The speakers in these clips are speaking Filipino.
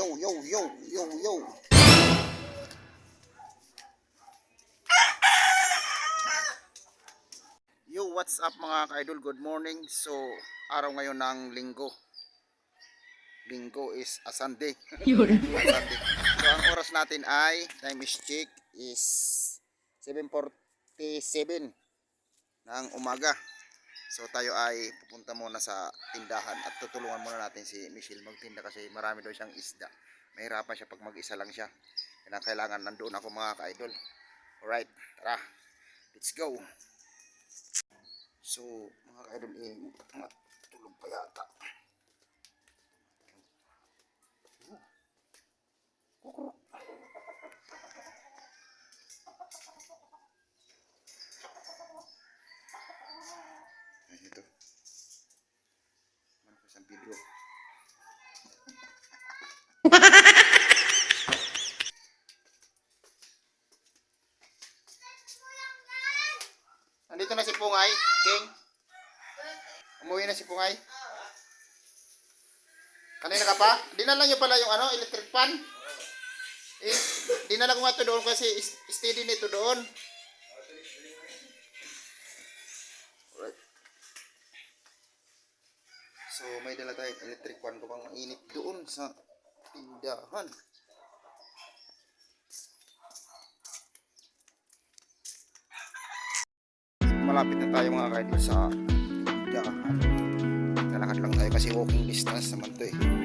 yo, yo, yo, yo, yo. Yo, what's up mga ka-idol? Good morning. So, araw ngayon ng linggo. Linggo is a Sunday. Yun. Sunday. So, ang oras natin ay, time is check, is 7.47 ng umaga. So, tayo ay pupunta muna sa tindahan at tutulungan muna natin si Michelle magtinda kasi marami daw siyang isda. Mahirapan siya pag mag-isa lang siya. Kaya kailangan nandoon ako mga ka-idol. Alright, tara. Let's go. So, mga ka-idol, eh, tulog pa yata. Ay, ito. Ano ko isang video? Nandito na si Pungay, King. Umuwi na si Pungay. Kanina ka pa? Dinala niyo pala yung ano, electric fan? Eh, dinala ko nga ito doon kasi steady nito doon. So, may dala tayong electric fan ko pang mainit doon sa tindahan. Malapit na tayo mga kaidol sa tindahan. Lalakad lang tayo kasi walking distance naman to eh.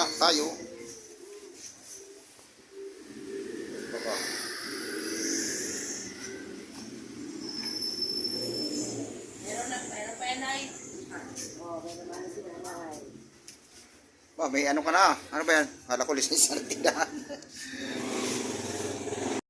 Nga tayo. Baba. Ba, may ano ka na? Ano ba yan? Kala ko lisensya ng tindahan.